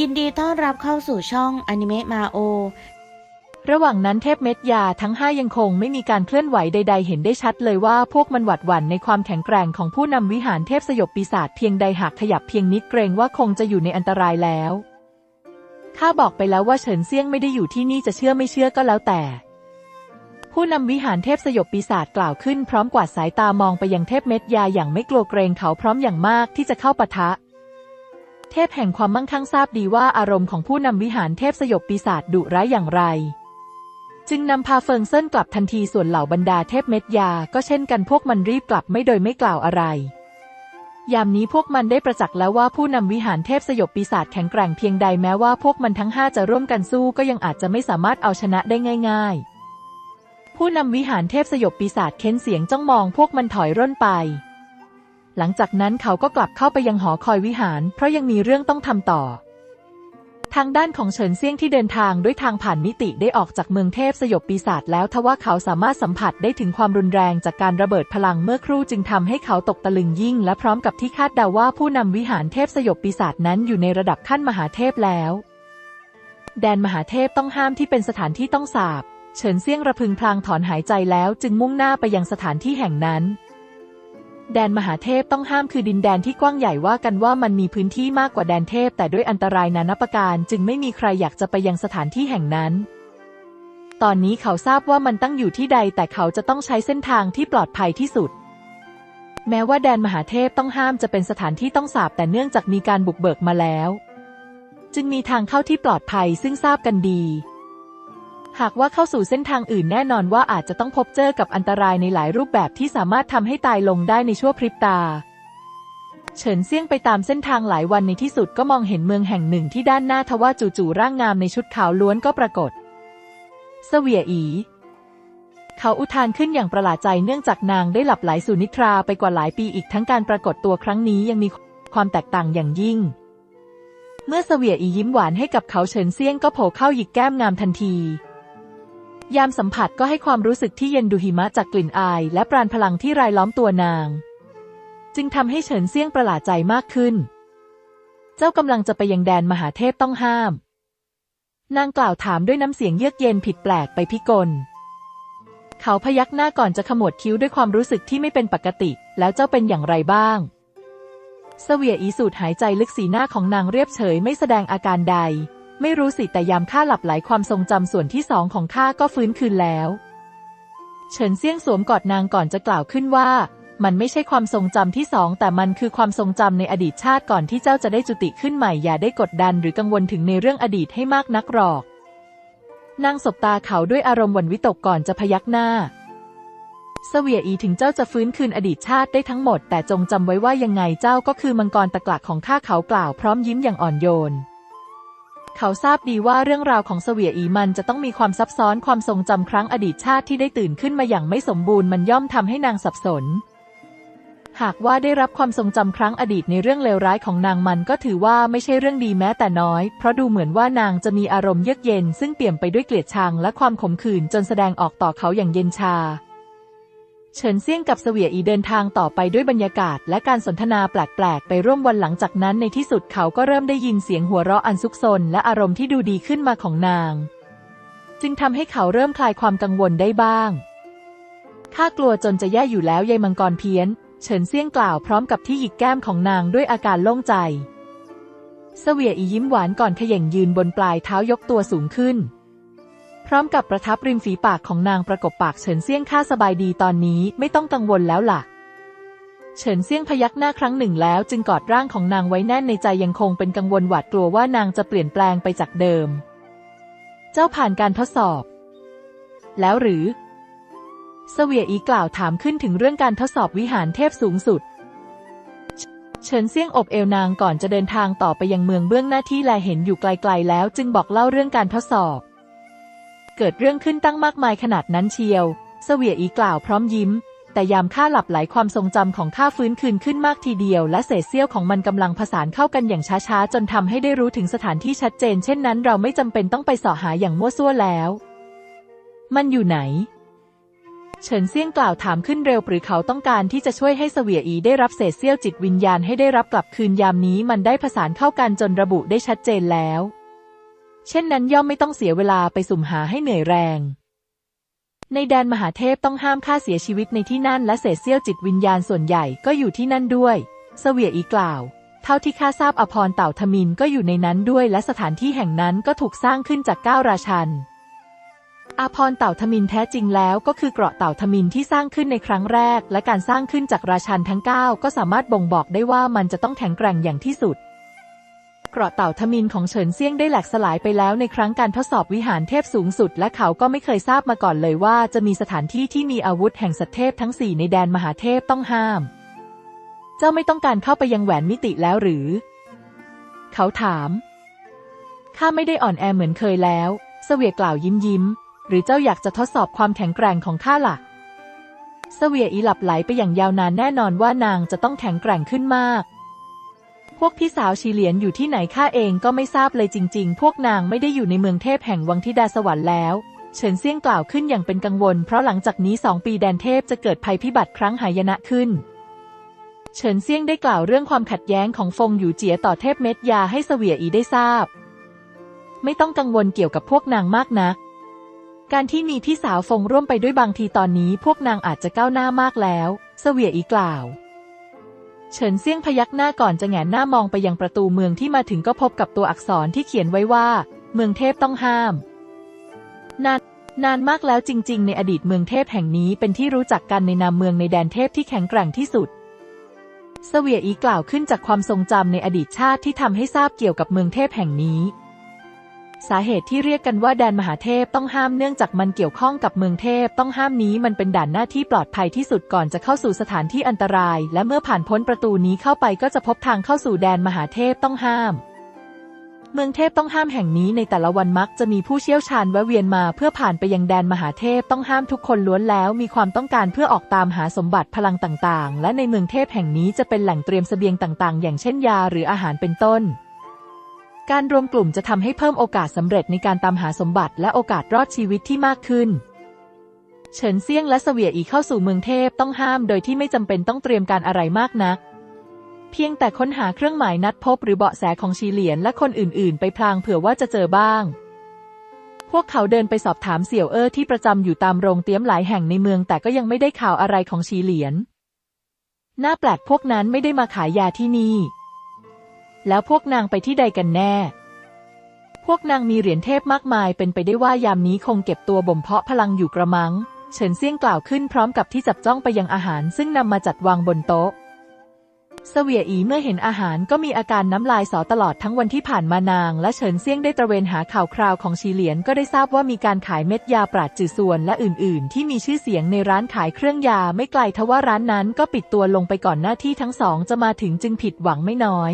ยินดีต้อนรับเข้าสู่ช่องอนิเมะมาโอ ระหว่างนั้นเทพเม็ดยาทั้งห้ายังคงไม่มีการเคลื่อนไหวใด ๆ เห็นได้ชัดเลยว่าพวกมันหวัดหวั่นในความแข็งแกร่งของผู้นำวิหารเทพสยบปีศาจเพียงใดหากขยับเพียงนิดเกรงว่าคงจะอยู่ในอันตรายแล้ว ข้าบอกไปแล้วว่าเฉินเซียงไม่ได้อยู่ที่นี่จะเชื่อไม่เชื่อก็แล้วแต่ ผู้นำวิหารเทพสยบปีศาจกล่าวขึ้นพร้อมกวาดสายตามองไปยังเทพเม็ดยาอย่างไม่กลัวเกรงเขาพร้อมอย่างมากที่จะเข้าปะทะ เทพแห่งความมั่งคั่งทราบดีว่าอารมณ์ของผู้นำวิหารเทพสยบปีศาจดุร้ายอย่างไร จึงนำพาเฟิงเซินกลับทันทีส่วนเหล่าบรรดาเทพเม็ดยา ก็เช่นกันพวกมันรีบกลับไม่โดยไม่กล่าวอะไรยามนี้พวกมันได้ประจักษ์แล้วว่าผู้นำวิหารเทพสยบปีศาจแข็งแกร่งเพียงใดแม้ว่าพวกมันทั้งห้าจะร่วมกันสู้ก็ยังอาจจะไม่สามารถเอาชนะได้ง่าย ๆ ผู้นำวิหารเทพสยบปีศาจเค้นเสียงจ้องมองพวกมันถอยร่นไป หลังจากนั้นเขาก็กลับเข้าไปยังหอคอยวิหาร เพราะยังมีเรื่องต้องทำต่อ ทางด้านของเฉินเซียงที่เดินทางด้วยทางผ่านมิติได้ออกจากเมืองเทพสยบปีศาจแล้วทว่าเขาสามารถสัมผัสได้ถึงความรุนแรงจากการระเบิดพลังเมื่อครู่จึงทำให้เขาตกตะลึงยิ่ง และพร้อมกับที่คาดเดาว่าผู้นำวิหารเทพสยบปีศาจนั้นอยู่ในระดับขั้นมหาเทพแล้ว แดนมหาเทพต้องห้ามที่เป็นสถานที่ต้องสาบเฉินเซียงระพึงพลางถอนหายใจแล้วจึงมุ่งหน้าไปยังสถานที่แห่งนั้น แดนมหาเทพต้องห้ามคือดินแดนที่กว้างใหญ่ว่ากันว่ามันมีพื้นที่มากกว่าแดนเทพ แต่ด้วยอันตรายนานาประการ จึงไม่มีใครอยากจะไปยังสถานที่แห่งนั้น ตอนนี้เขาทราบว่ามันตั้งอยู่ที่ใดแต่เขาจะต้องใช้เส้นทางที่ปลอดภัยที่สุด แม้ว่าแดนมหาเทพต้องห้ามจะเป็นสถานที่ต้องสาบแต่เนื่องจากมีการบุกเบิกมาแล้ว จึงมีทางเข้าที่ปลอดภัยซึ่งทราบกันดี หากว่าเข้าสู่เส้นทางอื่นแน่นอนว่าอาจจะต้องพบเจอกับอันตรายในหลายรูปแบบที่สามารถทำให้ตายลงได้ในชั่วพริบตา เฉินเซี่ยงไปตามเส้นทางหลายวันในที่สุดก็มองเห็นเมืองแห่งหนึ่งที่ด้านหน้าทว่าจู่ๆร่างงามในชุดขาวล้วนก็ปรากฏเสวียอี เขาอุทานขึ้นอย่างประหลาดใจเนื่องจากนางได้หลับไหลสู่นิทราไปกว่าหลายปีอีกทั้งการปรากฏตัวครั้งนี้ยังมีความแตกต่างอย่างยิ่ง เมื่อเสวียอียิ้มหวานให้กับเขาเฉินเซี่ยงก็โผล่เข้าหยิกแก้มงามทันที ยามสัมผัสก็ให้ความรู้สึกที่เย็นดูหิมะจากกลิ่นอาย และปราณพลังที่รายล้อมตัวนาง จึงทำให้เฉินเซี่ยงประหลาดใจมากขึ้น เจ้ากำลังจะไปยังแดนมหาเทพต้องห้าม นางกล่าวถามด้วยน้ำเสียงเยือกเย็นผิดแปลกไปพิกล เขาพยักหน้าก่อนจะขมวดคิ้วด้วยความรู้สึกที่ไม่เป็นปกติ แล้วเจ้าเป็นอย่างไรบ้างเสวียอีสูดหายใจลึกสีหน้าของนางเรียบเฉยไม่แสดงอาการใด ไม่รู้สิแต่ยามข้าหลับไหลความทรงจำส่วนที่สองของข้าก็ฟื้นคืนแล้ว เฉินเซี่ยงสวมกอดนางก่อนจะกล่าวขึ้นว่า มันไม่ใช่ความทรงจำที่สองแต่มันคือความทรงจำในอดีตชาติก่อนที่เจ้าจะได้จุติขึ้นใหม่อย่าได้กดดันหรือกังวลถึงในเรื่องอดีตให้มากนักหรอก นางสบตาเขาด้วยอารมณ์หวั่นวิตกก่อนจะพยักหน้าเสวียอีถึงเจ้าจะฟื้นคืนอดีตชาติได้ทั้งหมด แต่จงจำไว้ว่ายังไงเจ้าก็คือมังกรตะกลักของข้าเขากล่าวพร้อมยิ้มอย่างอ่อนโยน เขาทราบดีว่าเรื่องราวของเสวียอีมันจะต้องมีความซับซ้อนความทรงจำครั้งอดีตชาติที่ได้ตื่นขึ้นมาอย่างไม่สมบูรณ์มันย่อมทำให้นางสับสน หากว่าได้รับความทรงจำครั้งอดีตในเรื่องเลวร้ายของนางมันก็ถือว่าไม่ใช่เรื่องดีแม้แต่น้อย เพราะดูเหมือนว่านางจะมีอารมณ์เยือกเย็น ซึ่งเปี่ยมไปด้วยเกลียดชังและความขมขื่นจนแสดงออกต่อเขาอย่างเย็นชา เฉินเซี่ยงกับเสวียอีเดินทางต่อไปด้วยบรรยากาศ และการสนทนาแปลกๆ ไปร่วมวันหลังจากนั้นในที่สุดเขาก็เริ่มได้ยินเสียงหัวเราะอันซุกซนและอารมณ์ที่ดูดีขึ้นมาของนาง จึงทำให้เขาเริ่มคลายความกังวลได้บ้าง ข้ากลัวจนจะแย่อยู่แล้วยายมังกรเพี้ยน เฉินเซี่ยงกล่าวพร้อมกับที่หยิกแก้มของนางด้วยอาการโล่งใจเสวียอียิ้มหวานก่อนขย่งยืนบนปลายเท้ายกตัวสูงขึ้น พร้อมกับประทับริมฝีปากของนางประกบปากเฉินเซี่ยงข้าสบายดีตอนนี้ไม่ต้องกังวลแล้วล่ะ เฉินเซี่ยงพยักหน้าครั้งหนึ่งแล้วจึงกอดร่างของนางไว้แน่นในใจยังคงเป็นกังวลหวาดกลัวว่านางจะเปลี่ยนแปลงไปจากเดิม เจ้าผ่านการทดสอบ แล้วหรือเสวียอีกล่าวถามขึ้นถึงเรื่องการทดสอบวิหารเทพสูงสุด เฉินเซี่ยงอบเอวนางก่อนจะเดินทางต่อไปยังเมืองเบื้องหน้าที่แลเห็นอยู่ไกลๆแล้วจึงบอกเล่าเรื่องการทดสอบ เกิดเรื่องขึ้นตั้งมากมายขนาดนั้นเชียว เสวียอีกล่าวพร้อมยิ้ม แต่ยามข้าหลับไหลความทรงจำของข้าฟื้นคืนขึ้นมากทีเดียว และเศษเสี้ยวของมันกำลังผสานเข้ากันอย่างช้าๆ จนทำให้ได้รู้ถึงสถานที่ชัดเจน เช่นนั้น เราไม่จำเป็นต้องไปเสาะหาอย่างมั่วซั่วแล้ว มันอยู่ไหนเฉินเซี่ยงกล่าวถามขึ้นเร็วหรือเขาต้องการที่จะช่วยให้เสวียอีได้รับเศษเสี้ยวจิตวิญญาณให้ได้รับกลับคืนยามนี้มันได้ผสานเข้ากันจนระบุได้ชัดเจนแล้ว เช่นนั้นย่อมไม่ต้องเสียเวลาไปสุ่มหาให้เหนื่อยแรง ในแดนมหาเทพต้องห้ามฆ่าเสียชีวิตในที่นั่นและเศษเสี้ยวจิตวิญญาณส่วนใหญ่ก็อยู่ที่นั่นด้วย เสวียอีกล่าว เท่าที่ข้าทราบอภรเต่าทมินก็อยู่ในนั้นด้วยและสถานที่แห่งนั้นก็ถูกสร้างขึ้นจากเก้าราชันอาพรเต่าทมินแท้จริงแล้วก็คือเกราะเต่าทมินที่สร้างขึ้นในครั้งแรก และการสร้างขึ้นจากราชันทั้ง 9 ก็สามารถบ่งบอกได้ว่ามันจะต้องแข็งแกร่งอย่างที่สุด เกราะเต่าทมินของเฉินเซี่ยงได้แหลกสลายไปแล้วในครั้งการทดสอบวิหารเทพสูงสุด และเขาก็ไม่เคยทราบมาก่อนเลยว่าจะมีสถานที่ที่มีอาวุธแห่งสัตว์เทพทั้งสี่ในแดนมหาเทพต้องห้าม เจ้าไม่ต้องการเข้าไปยังแหวนมิติแล้วหรือ เขาถาม ข้าไม่ได้อ่อนแอเหมือนเคยแล้ว เสวียกล่าวยิ้มยิ้ม หรือเจ้าอยากจะทดสอบความแข็งแกร่งของข้าล่ะเสวียอีหลับไหลไปอย่างยาวนานแน่นอนว่านางจะต้องแข็งแกร่งขึ้นมาก วกพี่สาวชีเหลียนอยู่ที่ไหนข้าเองก็ไม่ทราบเลยจริง ๆ พวกนางไม่ได้อยู่ในเมืองเทพแห่งวังทิดาสวรรค์แล้วเฉินเซี่ยงกล่าวขึ้นอย่างเป็นกังวล เพราะหลังจากนี้สองปีแดนเทพจะเกิดภัยพิบัติครั้งหายนะขึ้น เฉินเซี่ยงได้กล่าวเรื่องความขัดแย้งของฟงอยู่เจียต่อเทพเม็ดยาให้เสวียอีได้ทราบ ไม่ต้องกังวลเกี่ยวกับพวกนางมากนัก การที่มีพี่สาวฟงร่วมไปด้วยบางทีตอนนี้ พวกนางอาจจะก้าวหน้ามากแล้ว เสวียอีกล่าว เฉินเซี่ยงพยักหน้าก่อนจะแหงนหน้ามองไปยังประตูเมืองที่มาถึงก็พบกับตัวอักษรที่เขียนไว้ว่า เมืองเทพต้องห้าม นานนานมากแล้วจริง ๆ ในอดีตเมืองเทพแห่งนี้เป็นที่รู้จักกันในนามเมืองในแดนเทพที่แข็งแกร่งที่สุด เสวียอีกล่าวขึ้นจากความทรงจำในอดีตชาติที่ทำให้ทราบเกี่ยวกับเมืองเทพแห่งนี้ สาเหตุที่เรียกกันว่าแดนมหาเทพต้องห้ามเนื่องจากมันเกี่ยวข้องกับเมืองเทพต้องห้ามนี้มันเป็นด่านหน้าที่ปลอดภัยที่สุดก่อนจะเข้าสู่สถานที่อันตราย และเมื่อผ่านพ้นประตูนี้เข้าไปก็จะพบทางเข้าสู่แดนมหาเทพต้องห้าม เมืองเทพต้องห้ามแห่งนี้ในแต่ละวันมักจะมีผู้เชี่ยวชาญแวะเวียนมาเพื่อผ่านไปยังแดนมหาเทพต้องห้ามทุกคนล้วนแล้ว มีความต้องการเพื่อออกตามหาสมบัติพลังต่างๆ และในเมืองเทพแห่งนี้จะเป็นแหล่งเตรียมเสบียงต่างๆ อย่างเช่นยาหรืออาหารเป็นต้น การรวมกลุ่มจะทำให้เพิ่มโอกาสสำเร็จในการตามหาสมบัติและโอกาสรอดชีวิตที่มากขึ้น เฉินเซียงและเสวียอีเข้าสู่เมืองเทพต้องห้ามโดยที่ไม่จำเป็นต้องเตรียมการอะไรมากนัก เพียงแต่ค้นหาเครื่องหมายนัดพบหรือเบาะแสของชีเหลียนและคนอื่นๆ ไปพลางเผื่อว่าจะเจอบ้าง พวกเขาเดินไปสอบถามเสี่ยวเอ้อที่ประจำอยู่ตามโรงเตี้ยมหลายแห่งในเมือง แต่ก็ยังไม่ได้ข่าวอะไรของชีเหลียน น่าแปลกพวกนั้นไม่ได้มาขายยาที่นี่ แล้วพวกนางไปที่ใดกันแน่ พวกนางมีเหรียญเทพมากมายเป็นไปได้ว่ายามนี้คงเก็บตัวบ่มเพาะพลังอยู่กระมัง เฉินเซี่ยงกล่าวขึ้นพร้อมกับที่จับจ้องไปยังอาหารซึ่งนำมาจัดวางบนโต๊ะเสวียอีเมื่อเห็นอาหารก็มีอาการน้ำลายสอตลอดทั้งวันที่ผ่านมานาง และเฉินเซี่ยงได้ตระเวนหาข่าวคราวของชีเหลียนก็ได้ทราบว่ามีการขายเม็ดยาปราดจืดส่วนและอื่น ๆ ที่มีชื่อเสียงในร้านขายเครื่องยาไม่ไกลทว่าร้านนั้นก็ปิดตัวลงไปก่อนหน้าที่ทั้งสองจะมาถึงจึงผิดหวังไม่น้อย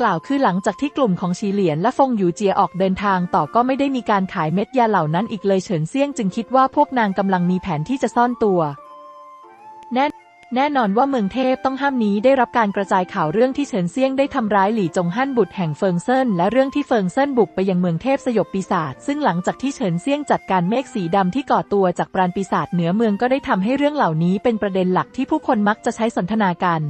กล่าวคือหลังจากที่กลุ่มของชีเหลียนและฟงหยูเจียออกเดินทางต่อก็ไม่ได้มีการขายเม็ดยาเหล่านั้นอีกเลยเฉินเซียงจึงคิดว่าพวกนางกำลังมีแผนที่จะซ่อนตัวแน่แน่นอนว่าเมืองเทพต้องห้ามนี้ได้รับการกระจายข่าวเรื่องที่เฉินเซียงได้ทำร้ายหลี่จงฮั่นบุตรแห่งเฟิงเซินและเรื่องที่เฟิงเซินบุกไปยังเมืองเทพสยบปีศาจซึ่งหลังจากที่เฉินเซียงจัดการเมฆสีดำที่ก่อตัวจากปราณปีศาจเหนือเมืองก็ได้ทำให้เรื่องเหล่านี้เป็นประเด็นหลักที่ผู้คนมักจะใช้สนทนากัน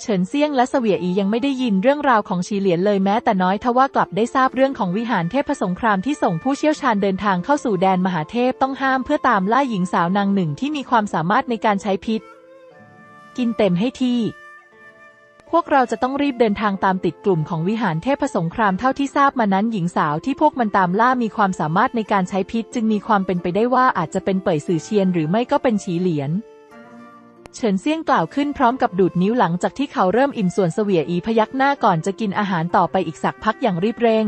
เฉินเซียงและเสวียอียังไม่ได้ยินเรื่องราวของชีเหลียนเลยแม้แต่น้อยทว่ากลับได้ทราบเรื่องของวิหารเทพสงครามที่ส่งผู้เชี่ยวชาญเดินทางเข้าสู่แดนมหาเทพต้องห้ามเพื่อตามล่าหญิงสาวนางหนึ่งที่มีความสามารถในการใช้พิษ กินเต็มให้ที่ พวกเราจะต้องรีบเดินทางตามติดกลุ่มของวิหารเทพสงครามเท่าที่ทราบมานั้นหญิงสาวที่พวกมันตามล่ามีความสามารถในการใช้พิษ จึงมีความเป็นไปได้ว่าอาจจะเป็นเป่ยสื่อเชียนหรือไม่ก็เป็นฉีเหลียน เฉินเซี่ยงกล่าวขึ้นพร้อมกับดูดนิ้วหลังจากที่เขาเริ่มอิ่มส่วนเสวียอีพยักหน้าก่อนจะกินอาหารต่อไปอีกสักพักอย่างรีบเร่ง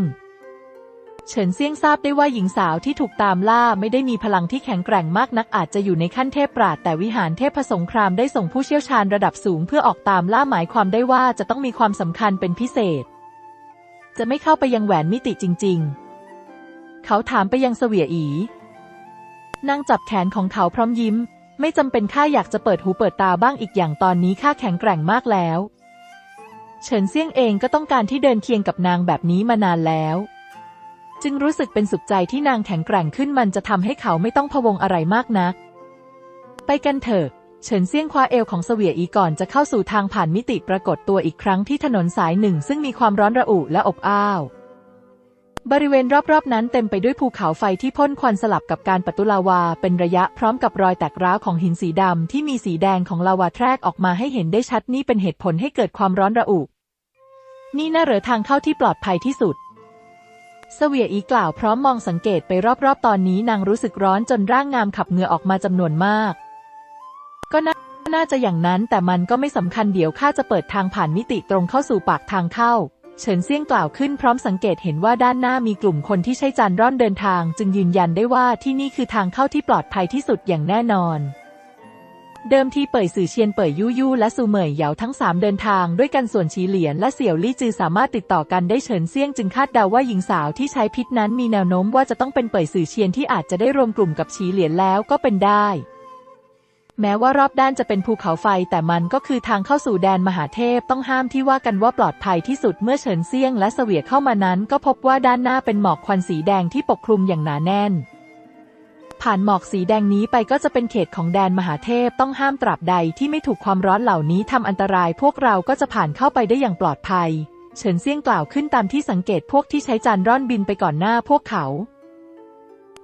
เฉินเซี่ยงทราบได้ว่าหญิงสาวที่ถูกตามล่าไม่ได้มีพลังที่แข็งแกร่งมากนักอาจจะอยู่ในขั้นเทพปราดแต่วิหารเทพสงครามได้ส่งผู้เชี่ยวชาญระดับสูงเพื่อออกตามล่าหมายความได้ว่าจะต้องมีความสำคัญเป็นพิเศษ จะไม่เข้าไปยังแหวนมิติจริง ๆ เขาถามไปยังเสวียอีนางจับแขนของเขาพร้อมยิ้ม ไม่จำเป็นข้าอยากจะเปิดหูเปิดตาบ้างอีกอย่างตอนนี้ข้าแข็งแกร่งมากแล้ว เฉินเซี่ยงเองก็ต้องการที่เดินเคียงกับนางแบบนี้มานานแล้ว จึงรู้สึกเป็นสุขใจที่นางแข็งแกร่งขึ้นมันจะทำให้เขาไม่ต้องพะวงอะไรมากนัก ไปกันเถอะเฉินเซี่ยงคว้าเอวของเสวียอีก่อนจะเข้าสู่ทางผ่านมิติปรากฏตัวอีกครั้งที่ถนนสายหนึ่ง ซึ่งมีความร้อนระอุและอบอ้าว บริเวณรอบๆ นั้นเต็มไปด้วยภูเขาไฟที่พ่นควันสลับกับการปะทุลาวา เป็นระยะพร้อมกับรอยแตกร้าวของหินสีดำที่มีสีแดงของลาวาแทรกออกมาให้เห็นได้ชัดนี่เป็นเหตุผลให้เกิดความร้อนระอุ นี่น่าเหรือทางเข้าที่ปลอดภัยที่สุดเสวียอีกล่าวพร้อมมองสังเกตไปรอบๆ ตอนนี้นางรู้สึกร้อนจนร่างงามขับเหงื่อออกมาจำนวนมาก ก็น่าน่าจะอย่างนั้นแต่มันก็ไม่สำคัญเดี๋ยวข้าจะเปิดทางผ่านมิติตรงเข้าสู่ปากทางเข้า เฉินเซี่ยงกล่าวขึ้นพร้อมสังเกตเห็นว่าด้านหน้ามีกลุ่มคนที่ใช้จานร่อนเดินทาง จึงยืนยันได้ว่าที่นี่คือทางเข้าที่ปลอดภัยที่สุดอย่างแน่นอน เดิมทีเป่ยสื่อเชียนเป่ยยู่ยู่และซูเหมยเหยาทั้งสามเดินทางด้วยกันส่วนชีเหลียนและเสี่ยวลี่จือสามารถติดต่อกันได้เฉินเซี่ยงจึงคาดเดาว่าหญิงสาวที่ใช้พิษนั้นมีแนวโน้มว่าจะต้องเป็นเป่ยสื่อเชียนที่อาจจะได้รวมกลุ่มกับชีเหลียนแล้วก็เป็นได้ แม้ว่ารอบด้านจะเป็นภูเขาไฟแต่มันก็คือทางเข้าสู่แดนมหาเทพต้องห้ามที่ว่ากันว่าปลอดภัยที่สุดเมื่อเฉินเซียงและเสวียเข้ามานั้น ก็พบว่าด้านหน้าเป็นหมอกควันสีแดงที่ปกคลุมอย่างหนาแน่น ผ่านหมอกสีแดงนี้ไปก็จะเป็นเขตของแดนมหาเทพต้องห้ามตราบใดที่ไม่ถูกความร้อนเหล่านี้ทำอันตรายพวกเราก็จะผ่านเข้าไปได้อย่างปลอดภัย เฉินเซียงกล่าวขึ้นตามที่สังเกตพวกที่ใช้จานร่อนบินไปก่อนหน้าพวกเขา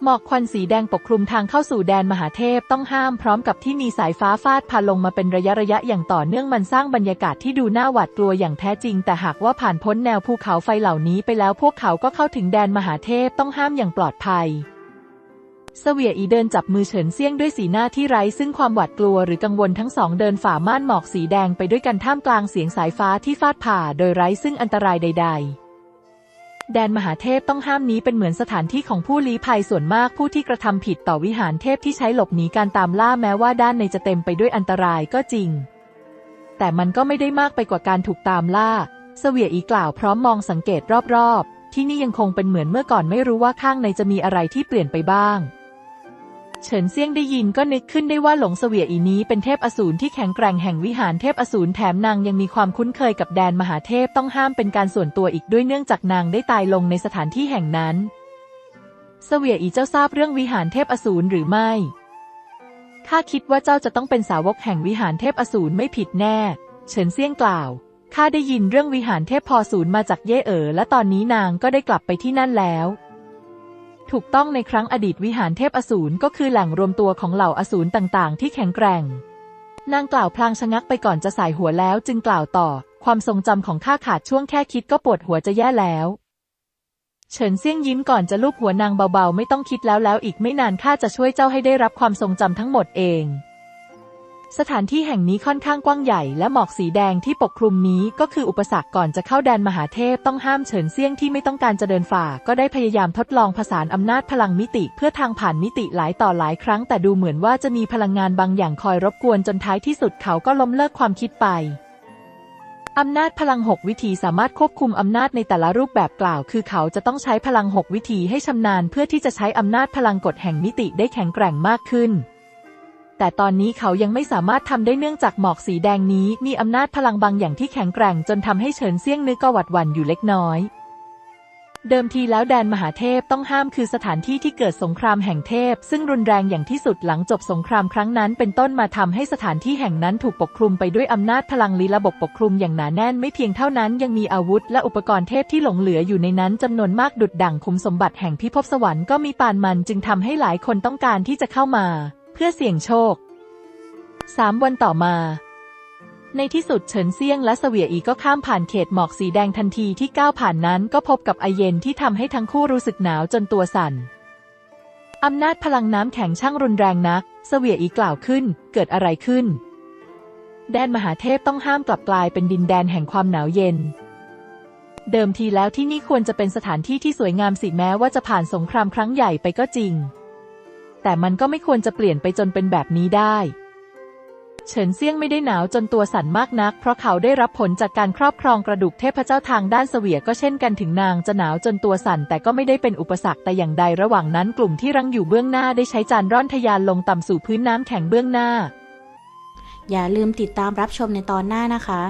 หมอกควันสีแดงปกคลุมทางเข้าสู่แดนมหาเทพต้องห้ามพร้อมกับที่มีสายฟ้าฟาดพาลงมาเป็นระยะระยะอย่างต่อเนื่องมันสร้างบรรยากาศที่ดูน่าหวาดกลัวอย่างแท้จริง แต่หากว่าผ่านพ้นแนวภูเขาไฟเหล่านี้ไปแล้วพวกเขาก็เข้าถึงแดนมหาเทพต้องห้ามอย่างปลอดภัยเสวียอีเดินจับมือเฉินเซียงด้วยสีหน้าที่ไร้ซึ่งความหวาดกลัวหรือกังวลทั้งสองเดินฝ่าม่านหมอกสีแดงไปด้วยกันท่ามกลางเสียงสายฟ้าที่ฟาดผ่าโดยไร้ซึ่งอันตรายใด ๆ แดนมหาเทพต้องห้ามนี้เป็นเหมือนสถานที่ของผู้ลี้ภัยส่วนมากผู้ที่กระทำผิดต่อวิหารเทพที่ใช้หลบหนีการตามล่าแม้ว่าด้านในจะเต็มไปด้วยอันตรายก็จริง แต่มันก็ไม่ได้มากไปกว่าการถูกตามล่า เสวียอีกล่าวพร้อมมองสังเกตรอบๆ ที่นี่ยังคงเป็นเหมือนเมื่อก่อนไม่รู้ว่าข้างในจะมีอะไรที่เปลี่ยนไปบ้าง เฉินเซี่ยงได้ยินก็นึกขึ้นได้ว่าหลงเสวียอีนี้เป็นเทพอสูรที่แข็งแกร่งแห่งวิหารเทพอสูรแถมนางยังมีความคุ้นเคยกับแดนมหาเทพต้องห้ามเป็นการส่วนตัวอีกด้วยเนื่องจากนางได้ตายลงในสถานที่แห่งนั้น เสวียอีเจ้าทราบเรื่องวิหารเทพอสูรหรือไม่ ข้าคิดว่าเจ้าจะต้องเป็นสาวกแห่งวิหารเทพอสูรไม่ผิดแน่ เฉินเซี่ยงกล่าว ข้าได้ยินเรื่องวิหารเทพพอสูรมาจากเย่เอ๋อและตอนนี้นางก็ได้กลับไปที่นั่นแล้ว ถูกต้องในครั้งอดีตวิหารเทพอสูรก็คือแหล่งรวมตัวของเหล่าอสูรต่างๆ ที่แข็งแกร่ง นางกล่าวพลางชะงักไปก่อนจะสายหัวแล้วจึงกล่าวต่อ ความทรงจำของข้าขาดช่วงแค่คิดก็ปวดหัวจะแย่แล้วเฉินเซี่ยงยิ้มก่อนจะลูบหัวนางเบาๆ ไม่ต้องคิดแล้วแล้วอีกไม่นานข้าจะช่วยเจ้าให้ได้รับความทรงจำทั้งหมดเอง สถานที่แห่งนี้ค่อนข้างกว้างใหญ่และหมอกสีแดงที่ปกคลุมนี้ก็คืออุปสรรคก่อนจะเข้าแดนมหาเทพต้องห้ามเฉินเซี่ยงที่ไม่ต้องการจะเดินฝ่า ก็ได้พยายามทดลองผสานอำนาจพลังมิติเพื่อทางผ่านมิติหลายต่อหลายครั้ง แต่ดูเหมือนว่าจะมีพลังงานบางอย่างคอยรบกวนจนท้ายที่สุดเขาก็ล้มเลิกความคิดไปอำนาจพลังหกวิธีสามารถควบคุมอำนาจในแต่ละรูปแบบกล่าว คือเขาจะต้องใช้พลังหกวิธีให้ชำนาญเพื่อที่จะใช้อำนาจพลังกฎแห่งมิติได้แข็งแกร่งมากขึ้น แต่ตอนนี้เขายังไม่สามารถทำได้เนื่องจากหมอกสีแดงนี้ มีอำนาจพลังบางอย่างที่แข็งแกร่งจนทำให้เฉินเซี่ยงนึกกหวัดหวั่นอยู่เล็กน้อย เดิมทีแล้วแดนมหาเทพต้องห้ามคือสถานที่ที่เกิดสงครามแห่งเทพ ซึ่งรุนแรงอย่างที่สุดหลังจบสงครามครั้งนั้น เป็นต้นมาทำให้สถานที่แห่งนั้นถูกปกคลุมไปด้วยอำนาจพลังลีระบบปกคลุมอย่างหนาแน่นไม่เพียงเท่านั้นยังมีอาวุธและอุปกรณ์เทพที่หลงเหลืออยู่ในนั้นจำนวนมากดุดดั่งคุมสมบัติแห่งพิภพสวรรค์ก็มีปานมันจึงทำให้หลายคนต้องการที่จะเข้ามา พื่อเสี่ยงโชคสามวันต่อมา ในที่สุดเฉินเซียงและเสวียอีก็ข้ามผ่านเขตหมอกสีแดงทันทีที่ก้าวผ่านนั้นก็พบกับไอเย็นที่ทำให้ทั้งคู่รู้สึกหนาวจนตัวสั่นอำนาจพลังน้ำแข็งช่างรุนแรงนัก เสวียอีกล่าวขึ้น เกิดอะไรขึ้น แดนมหาเทพต้องห้ามกลับกลายเป็นดินแดนแห่งความหนาวเย็น เดิมทีแล้วที่นี่ควรจะเป็นสถานที่ที่สวยงามสิแม้ว่าจะผ่านสงครามครั้งใหญ่ไปก็จริง แต่มันก็ไม่ควรจะเปลี่ยนไปจนเป็นแบบนี้ได้ เฉินเซี่ยงไม่ได้หนาวจนตัวสั่นมากนัก เพราะเขาได้รับผลจากการครอบครองกระดูกเทพเจ้าทางด้านเสวียก็เช่นกันถึงนางจะหนาวจนตัวสั่นแต่ก็ไม่ได้เป็นอุปสรรคแต่อย่างใดระหว่างนั้นกลุ่มที่รังอยู่เบื้องหน้าได้ใช้จานร่อนทะยานลงต่ำสู่พื้นน้ำแข็งเบื้องหน้า อย่าลืมติดตามรับชมในตอนหน้านะคะ